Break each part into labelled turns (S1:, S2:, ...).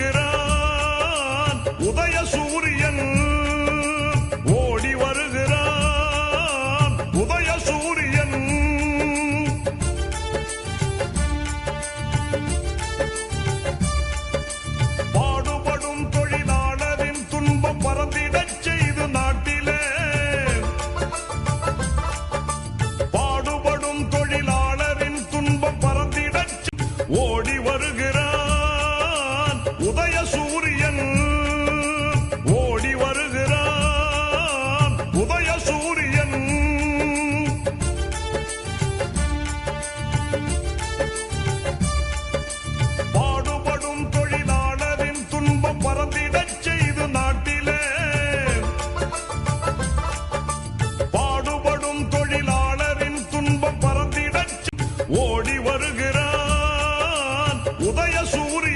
S1: வருகிறான் உதய சூரியன் ஓடி வருகிறான். உதய சூரியன் பாடுபடும் தொழிலாளரின் துன்பம் பறந்திடச் செய்து நாட்டிலே. பாடுபடும் தொழிலாளரின் துன்பம் பறந்திடச் ஓடி வருகிறான். உதய சூரியன்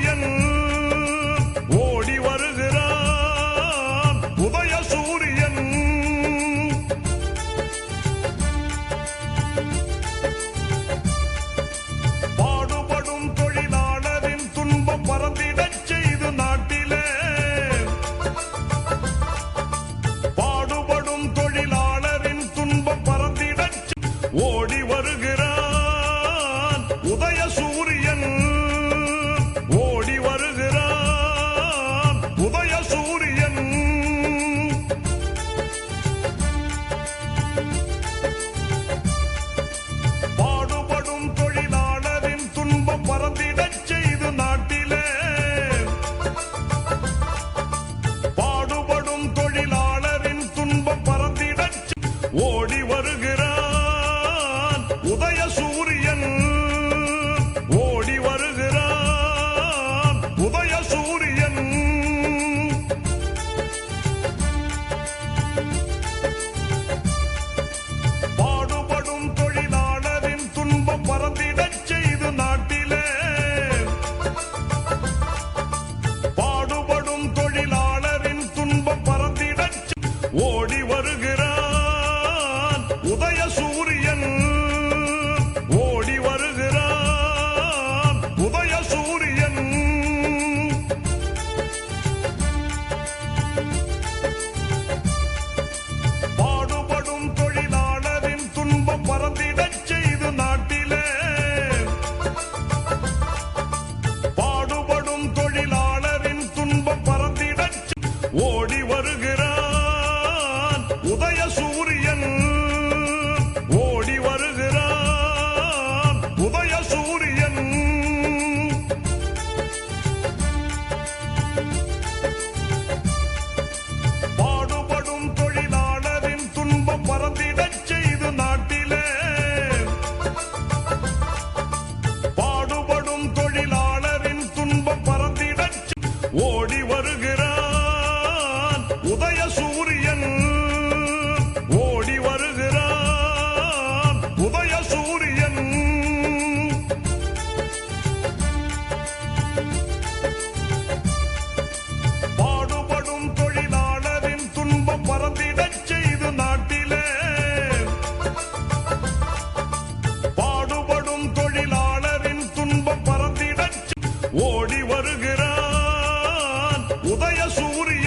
S1: ஓடி வருகிறான் உதய சூரியன் ஓடி வருகிறான் உதய சூரியன் பாடுபடும் தொழிலாளரின் துன்பம் பறந்திடச் செய்து நாட்டிலே. பாடுபடும் தொழிலாளரின் துன்பம் பறந்திடச் ஓடி Uday Suri